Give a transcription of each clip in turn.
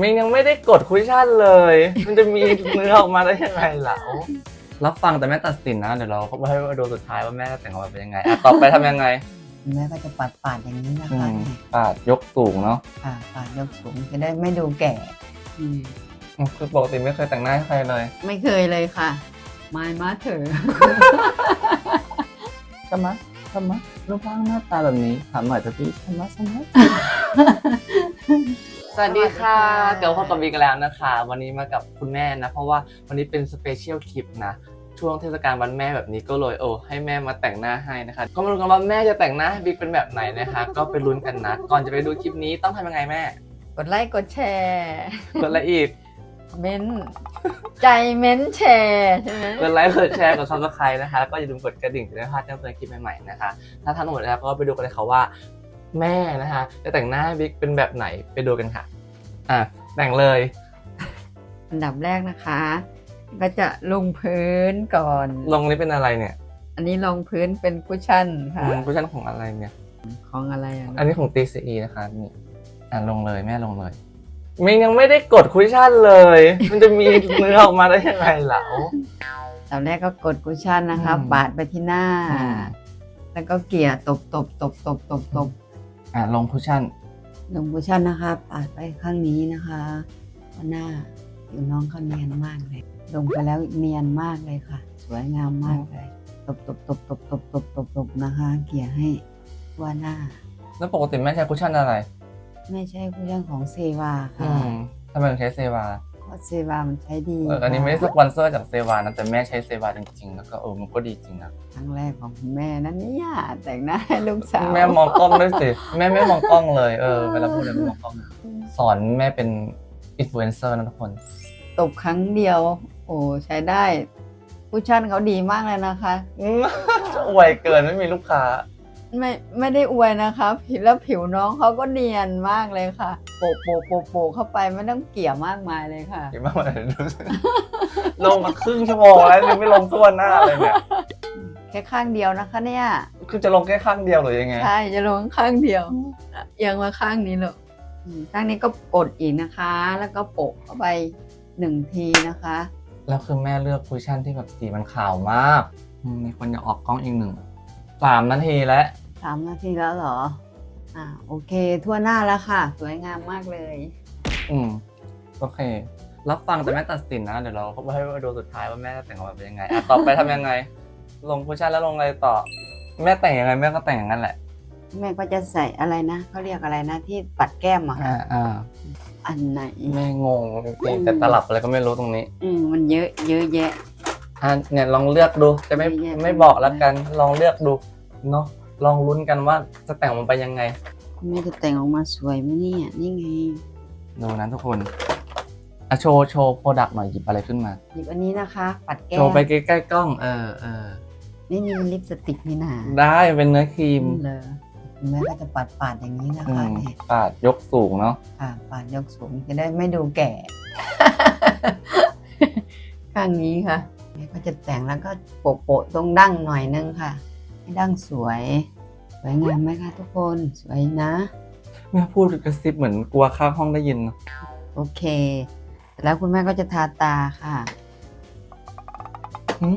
มิงยังไม่ได้กดคุชชั่นเลย มันจะมีเนื้อออกมาได้ยังไงล่ะรับฟังแต่แม่ตัดสินนะ เดี๋ยวเราให้ดูสุดท้ายว่าแม่แต่งออกมาเป็นยังไงอะต่อไปทำยังไง คุณแม่ก็จะปัดปาดๆอย่างนี้นะอืคะมปาดยกสูงเนาะค่ะปาดยกสูงจะได้ไม่ดูแก่ อืมคือปกติไม่เคยแต่งหน้าให้ใครเลย ไม่เคยเลยค่ะไม้มาเถอะใช่ไหมใช่ไหมรูปร่างหน้าตาแบบนี้ถามหน่อยเถอะพี่ใช่ไหมใช่ไหม สวัสดีค่ะเดี๋ยวพบกับบีกันแล้วนะคะ วันนี้มากับคุณแม่นะ เพราะว่าวันนี้เป็นสเปเชียลคลิปนะ ช่วงเทศกาลวันแม่แบบนี้ก็เลยโอ้ให้แม่มาแต่งหน้าให้นะคะ ก็มาดูกันว่าแม่จะแต่งหน้าให้บิ๊กเป็นแบบไหนนะคะ ก็ไปลุ้นกันนะ ก่อนจะไปดูคลิปนี้ต้องทำยังไงแม่ กดไลค์กดแชร์กดไลค์อีกเม้นใจเม้นแชร์ใช่ไหมกดไลค์กดแชร์กดซับสไครต์นะคะแล้วก็อย่าลืมกดกระดิ่งจะได้ไม่พลาดแจ้งเตือนคลิปใหม่ๆนะคะ ถ้าท่านหมดแล้วก็ไปดูกันเลยค่ะว่า แม่นะคะจะแต่งหน้าให้บิ๊กเป็นแบบไหนไปดูกันค่ะ อะแต่งเลย อันดับแรกนะคะ ก็จะลงพื้นก่อน ลงนี้เป็นอะไรเนี่ยอันนี้ลงพื้นเป็นคุชชั่นค่ะมันคุชชั่นของอะไรเนี่ยของอะไรอะอันนี้ของ TCE นะคะนี่อะลงเลยแม่ลงเลยมิงยังไม่ได้กดคุชชั่นเลย มันจะมีเนื้อออกมาได้ยังไงล่ะตอนแรกก็กดคุชชั่นนะคะอืมปาดไปที่หน้าอืมแล้วก็เกลี่ยตบตบตบตบตบตบ อะลงคุชชั่น ลงคุชชั่นนะคะปาดไปข้างนี้นะคะว่าหน้าอยู่น้องเขาเนียนมากเลย ลงไปแล้วเนียนมากเลยค่ะ สวยงามมากเลย ตบตบตบตบตบตบตบตบนะคะ เกลี่ยให้ว่าหน้า แล้วปกติแม่ใช้คุชชั่นอะไร ไม่ใช่คุชชั่นของเซวาอืค่ะ มทำไมถึงใช้เซวาเพ ราะเซวามันใช้ดีเอออันนี้ไม่ได้สค่ะปอนเซอร์จากเซวานะแต่แม่ใช้เซวาจริงๆ แล้วก็เออมันก็ดีจริงนะครั้งแรกของคุณแม่นั่นเนี่ยแต่งหน้าให้ลูกสาวแม่มองกล้องด้วยสิแม่ไม่มองกล้องเลยเออเวลาพูดเลยไม่มองกล้อง สอนแม่เป็นอินฟลูเอนเซอร์นะทุกคนตบครั้งเดียว โอ้ใช้ได้คุชชั่นเขาดีมากเลยนะคะอวยเกินไม่มีลูกค้า ไม่ไม่ได้อวยนะคะผิวแล้วผิวน้องเขาก็เนียนมากเลยค่ะ โปะโปะโปะโปะเข้าไปไม่ต้องเกลี่ยมากมายเลยค่ะเห็นมากเลยดูสิลงมาครึ่งชั่วโมงแล้วยังไม่ลงทั่วหน้าเลยเนี่ยแค่ข้างเดียวนะคะเนี่ยคือจะลงแค่ข้างเดียวหรือยังไง ใช่จะลงข้างเดียวยังมาข้างนี้เลยอืมข้างนี้ก็กดอีกนะคะ แล้วก็โปะเข้าไปหนึ่งทีนะคะแล้วคือแม่เลือกคุชชั่นที่แบบสีมันขาวมากอืมมีคนอยากออกกล้องอีกหนึ่งสามนาทีแล้ว สามนาทีแล้วเหรอ อ่าโอเค ทั่วหน้าแล้วค่ะ สวยงามมากเลย อืมโอเค รับฟังแต่แม่ตัดสินนะ เดี๋ยวเราให้ดูสุดท้ายว่าแม่แต่งออกมาเป็นยังไงอะต่อไปทำยังไง ลงคุชชั่นแล้วลงอะไรต่อ แม่แต่งยังไงแม่ก็แต่งอย่างนั้นแหละแม่ก็จะใส่อะไรนะเขาเรียกอะไรนะที่ปัดแก้มอะอ่าค่ะอ่าอันไหน แม่งงจริงๆแต่ตลับอะไรก็ไม่รู้ตรงนี้อืมมันเยอะเยอะแยะ อะเนี่ยลองเลือกดูจะไม่เยอะแยะไม่บอกแล้วกันลองเลือกดูเนาะ ลองลุ้นกันว่าจะแต่งมันไปยังไงคุณแม่จะแต่งออกมาสวยไหมเนี่ย นี่ไง ดูนะทุกคนอะโชว์โชว์โปรดักต์หน่อยหยิบอะไรขึ้นมา หยิบอันนี้นะคะ ปัดแก้โชมว์ไปใกล้ๆกล้อง เออเออนี่นี่มันลิปสติกนี่นาได้เป็นเนื้อครีมเลยคุณแม่ก็จะปัดปาดอย่างนี้นะอืคะมเนี่ยปาดยกสูงเนาะค่ะปาดยกสูงจะได้ไม่ดูแก่ ข้างนี้ค่ะแม่ก็จะแต่งแล้วก็โปะโปะๆตรงดั้งหน่อยนึงค่ะ ให้ดั้งสวยส วยงามไหมคะทุกคนสวยนะ แม่พูดกระซิบเหมือนกลัวข้างห้องได้ยินเนอะโอเคเสร็จแล้วคุณแม่ก็จะทาตาค่ะหึ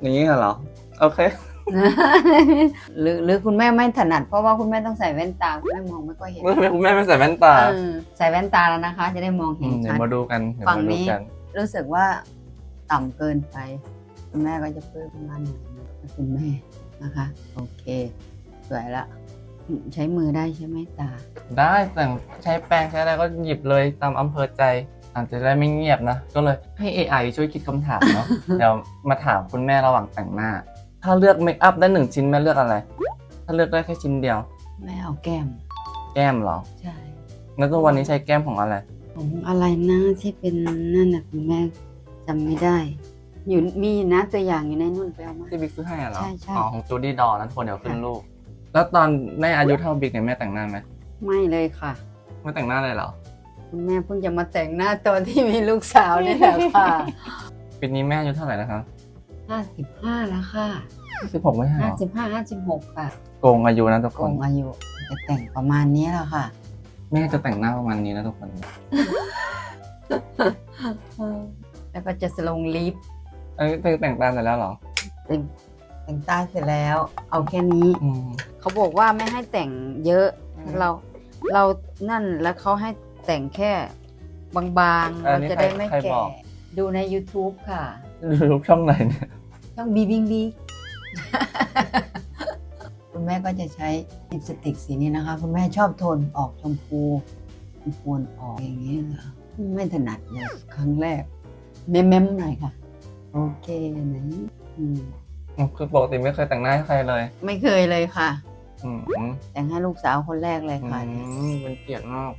อย่างนี้เหรอ โอเค หรือหรือคุณแม่ไม่ถนัด เพราะว่าคุณแม่ต้องใส่แว่นตาคุณแม่มองไม่ค่อยเห็นทำไมคุณแม่ไม่ใส่แว่นตาเออใส่แว่นตาแล้วนะคะ จะได้มองอืเห็นมเดี๋ยชัวดมาดูกันเดี๋ยวฝั่งมาดูนี้กัน รู้สึกว่าต่ำเกินไป คุณแม่ก็จะเพิ่มประมาณหนึ่งให้คุณแม่นะคะ โอเค สวยละอืมใช้มือได้ใช่ไหมตา ได้แต่งใช้แปรงใช้อะไรก็หยิบเลยตามอำเภอใจอาจจะได้ไม่เงียบนะ ก็เลยให้ AI ช่วยคิดคำถามเนาะ เดี๋ยวมาถามคุณแม่ระหว่างแต่งหน้า ถ้าเลือกเมคอัพได้หนึ่งชิ้นแม่เลือกอะไร ถ้าเลือกได้แค่ชิ้นเดียว แม่เอาแก้ม แก้มเหรอ ใช่ แล้วตัววันนี้ใช้แก้มของอะไร ของอะไรนะที่เป็นนั่นนะคุณแม่จำไม่ได้ อยู่มีนะตัวอย่างอยู่ในนู่นไปเอามา ที่บิ๊กซื้อให้อะเหรอใช่ใช่ อ๋อของจูดี้ดอนั้นคนเดี๋ยวขึ้นค่ะรูป แล้วตอนแม่อายุเท่าบิ๊กเนี่ยแม่แต่งหน้าไหมไม่เลยค่ะ ไม่แต่งหน้าเลยเหรอคุณแม่เพิ่งจะมาแต่งหน้าตอนที่มีลูกสาวนี่แหละค่ะปีนี้แม่อายุเท่าไหร่นะครับห้าสิบห้าแล้วค่ะสิบหกไม่ใช่เหห้ารอสิบห้าห้าสิบหกค่ะโกงอายุนะทุกโกคนงอายุจะแต่งประมาณนี้แหละค่ะ แม่จะแต่งหน้าประมาณนี้นะทุกคน แล้วก็จะสลงลิปเอ้ยเธอแต่งตาเสร็จแล้วเหรอแต่ง แต่งตาเสร็จแล้ว เอาแค่นี้ อืม เขาบอกว่าไม่ให้แต่งเยอะ อืมเราเรานั่นแล้วเขาให้แต่งแค่บางๆอัเรานนี้จะได้ใครไม่ใครแก่บอก ดูใน YouTube ค่ะดูรูปช่องไหนเนี่ยช่องบีบิงบีคุณแม่ก็จะใช้ลิปสติกสีนี้นะคะ คุณแม่ชอบโทนออกชมพูชมพูออกอย่างนี้เหรอไม่ถนัดเลยครั้งแรกเม้มเม้มๆหน่อยค่ะ โอเคนะอืม คือปกติไม่เคยแต่งหน้าให้ใครเลยไม่เคยเลยค่ะ อืมอืมแต่งให้ลูกสาวคนแรกเลยค่ะเป็นเกียรติมาก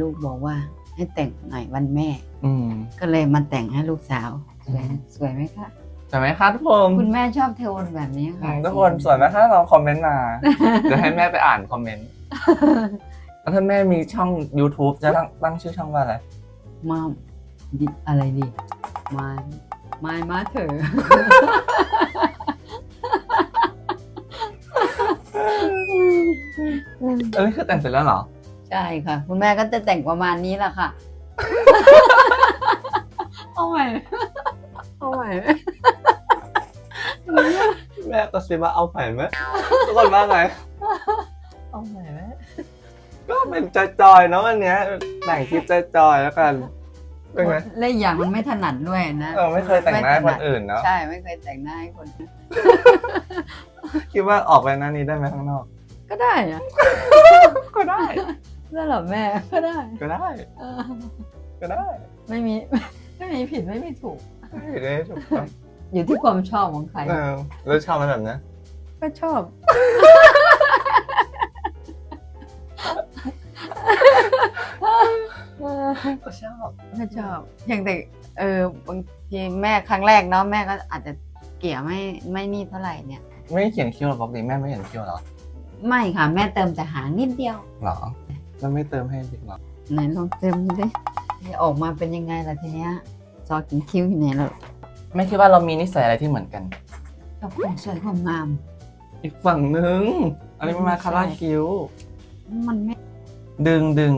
ลูกบอกว่า ให้แต่งหน่อยวันแม่ อืม ก็เลยมาแต่งให้ลูกสาวสวยสวยไหมคะใช่ไหมคะทุกคนคุณแม่ชอบโทนแบบนี้อืค่ะมทุกคนสวยไหมคะลองคอมเมนต์มาเดี๋ยวให้แม่ไปอ่านคอมเมนต์แล้วถ้าแม่มีช่อง YouTube จะตั้งตั้งชื่อช่องว่าอะไร มาดิอะไรดีมามามาเถอะ เอ้ยคือแต่งเสร็จแล้วเหรอ ใช่ค่ะ คุณแม่ก็จะแต่งประมาณนี้แหละค่ะ เอาใหม่เอาใหม่แม่ก็ซิบว่าเอาใหม่ไหมทุกคนว่าไง เอาใหม่ไหมก็เป็นจอยๆเนาะวันเนี้ยแต่งคลิปจอยๆแล้วกันเป็นไงเล่อย่างมันไม่ถนัดด้วยนะเออไม่เคยแต่งหน้าให้คนอื่นเนาะใช่ไม่เคยแต่งหน้าให้คนอื่นคิดว่าออกไปหน้านี้ได้ไหมข้างนอก ก็ได้อะก็ได้นั่นเหรอแม่ก็ได้ก็ได้ เออก็ได้ไม่มี ไม่มีผิดไม่มีถูก ไม่ได้ถูกต้องอยู่ที่ความชอบของใคร เออแล้วชอบมันแบบเนี้ยก็ชอบ ก็ชอบก็ชอบ อย่างแต่เออบางทีแม่ครั้งแรกเนาะแม่ก็อาจจะเกลี่ยไม่ไม่นี่เท่าไหร่เนี่ย ไม่เขียนคิ้วหรอปกติแม่ไม่เขียนคิ้วเหรอ ไม่ค่ะแม่เติมแต่หางนิดเดียวหรอ แล้วไม่เติมให้ดิหรอ ไหนลองเติมดูดิจะออกมาเป็นยังไงล่ะทีเนี้ยซอกินคิ้วอยู่ไหนล่ะไม่คิดว่าเรามีนิสัยอะไรที่เหมือนกันชอบความสวยความงาม อีกฝั่งนึงอันนี้มันมาคาราคิ้ว มันไม่ ดึงดึง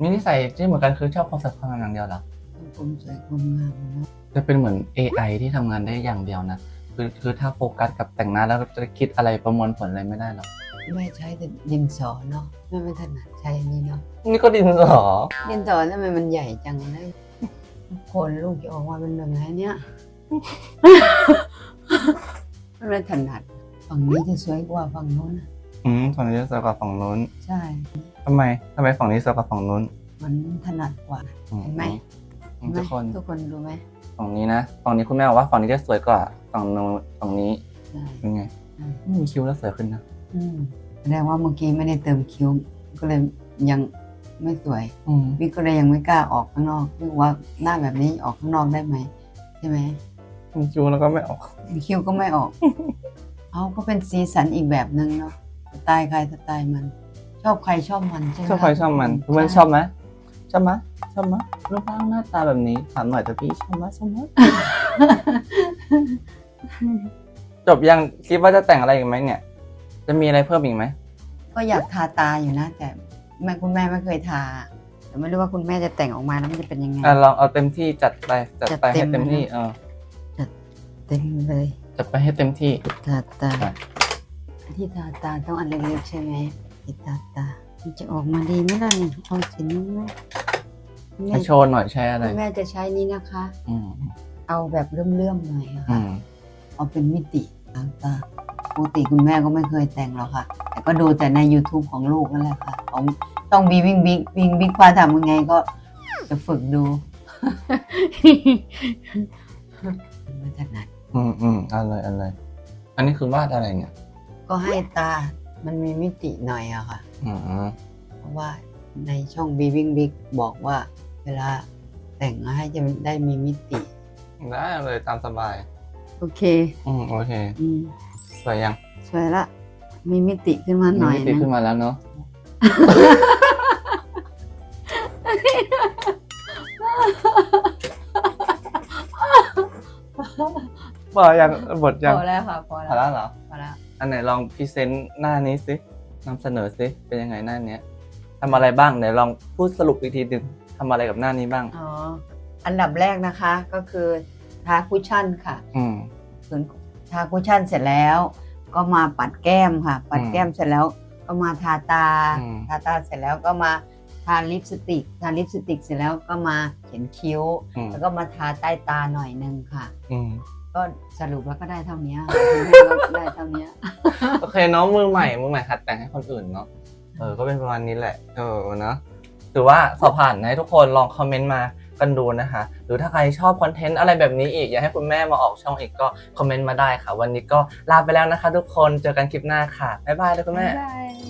มีนิสัยที่เหมือนกันคือชอบความสวยความงามอย่างเดียวเหรอความสวยความงามนะจะเป็นเหมือน AI ที่ทำงานได้อย่างเดียวนะคือคือถ้าโฟกัสกับแต่งหน้าแล้วจะคิดอะไรประมวลผลอะไรไม่ได้หรอก แม่ใช้แต่ดินสอเนาะแม่ไม่ถนัดใช้อันนี้เนาะนี่ก็ดินสอดินสอทำไมมันใหญ่จังเลยคนลูกจะออกมาเป็นแบบไหนเนี่ยมันไม่ถนัดฝั่งนี้จะสวยกว่าฝั่งโน้นนะอืมฝั่งนี้จะสวยกว่าฝั่งนู้น ใช่ทำไมทำไมฝั่งนี้สวยกว่าฝั่งนู้น มันถนัดกว่าอืเห็นไหมอืมทุกคนทุกคนรู้ไหมฝั่งนี้นะฝั่งนี้คุณแม่บอกว่าฝั่งนี้จะสวยกว่าฝั่งนู้นฝั่งนี้ใช่เป็นไงใช่มีคิ้วแล้วสวยขึ้นนะ อืมแสดงว่าเมื่อกี้ไม่ได้เติมคิ้ว ก็เลยยังไม่สวยอืมวิกก็เลยยังไม่กล้าออกข้างนอกวิกว่าหน้าแบบนี้ออกข้างนอกได้ไหมใช่ไหมมีคิ้วแล้วก็ไม่ออก คิ้วก็ไม่ออก เอาก็เป็นสีสันอีกแบบนึงเนาะสไตล์ใครสไตล์มัน ชอบใครชอบมันใช่ไหมชอบใครชอบมันคุณแม่ชอบไหมชอบไหมชอบไหมรูปร่างหน้าตาแบบนี้ถามหน่อยแต่พี่ชอบไหมชอบไหมจบยังคิดว่าจะแต่งอะไรอีกไหมเนี่ย จะมีอะไรเพิ่มอีกไหมก็อยากทาตาอยู่นะ แต่แม่คุณแม่ไม่เคยทาแต่ไม่รู้ว่าคุณแม่จะแต่งออกมาแล้วมันจะเป็นยังไง อะลองเอาเต็มที่จัดไปจัดไปจัดเต็ให้มเต็มที่นะเออเต็มเลยจัดไปให้เต็มที่ ทาตาอะที่ทาตาต้องอันเล็กๆใช่ไหมที่ทาตา มันจะออกมาดีไหมล่ะเนี่ยเอาสีนี้ไหมแม่ให้โชว์หน่อยใช้อะไรคุณแม่จะใช้นี้นะคะ อืมเอาแบบเลื่อมๆหน่อยอะอืค่ะมเอาเป็นมิติต่างๆป กติคุณแม่ก็ไม่เคยแต่งหรอกค่ะ แต่ก็ดูแต่ใน YouTube ของลูกนั่นแหละค่ะ ของต้องบีวิ่งบิ๊กวิ่งบิ๊กว่าทำยังไงก็จะฝึกดูไม่ถนัดอืมอืมเอะไรอะไร อันนี้คือวาดอะไรเนี่ย ก็ให้ตามันมีมิติหน่อยอะค่ะ อืมเพราะว่าในช่องบีวิ่งบิ๊กบอกว่า เวลาแต่งให้จะได้มีมิติ ได้เลยตามสบาย โอเค อืมโอเค อืม สวยยังสวยละ มีมิติขึ้นมาหน่อยมีมิตินะขึ้นมาแล้วเนาะ พอยังบทยังพอแล้วค่ะพอพอแล้วแล้วเหรอ พอแล้วอันไหนลองพรีเซนต์หน้านี้สินำเสนอสิเป็นยังไงหน้าเนี้ยทำอะไรบ้างเดี๋ยวลองพูดสรุปอีกทีหนึ่งทำอะไรกับหน้านี้บ้าง อ๋ออันดับแรกนะคะก็คือทาคุชชั่นค่ะอืม ผืน ทาคุชชั่นเสร็จแล้ว ก็มาปัดแก้มค่ะ ปัดอืมแก้มเสร็จแล้วก็มาทาตาอืมทาตาเสร็จแล้วก็มาทาลิปสติก ทาลิปสติกเสร็จแล้วก็มาเขียนคิ้วอืมแล้วก็มาทาใต้ตาหน่อยนึงค่ะอืมก็สรุปแล้วก็ได้เท่านี้ก็ได้เท่านี้โอเคเนาะมือใหม่มือใหม่หัดแต่งให้คนอื่นเนาะเออก็เป็นประมาณนี้แหละ เออเนาะถือว่าสอบผ่านนะให้ทุกคนลองคอมเมนต์มา กันดูนะคะ หรือถ้าใครชอบคอนเทนต์อะไรแบบนี้อีก อยากให้คุณแม่มาออกช่องอีกก็คอมเมนต์มาได้ค่ะ วันนี้ก็ลาไปแล้วนะคะ ทุกคนเจอกันคลิปหน้าค่ะบ๊ายบายเลยคุณแม่ บ๊ายบาย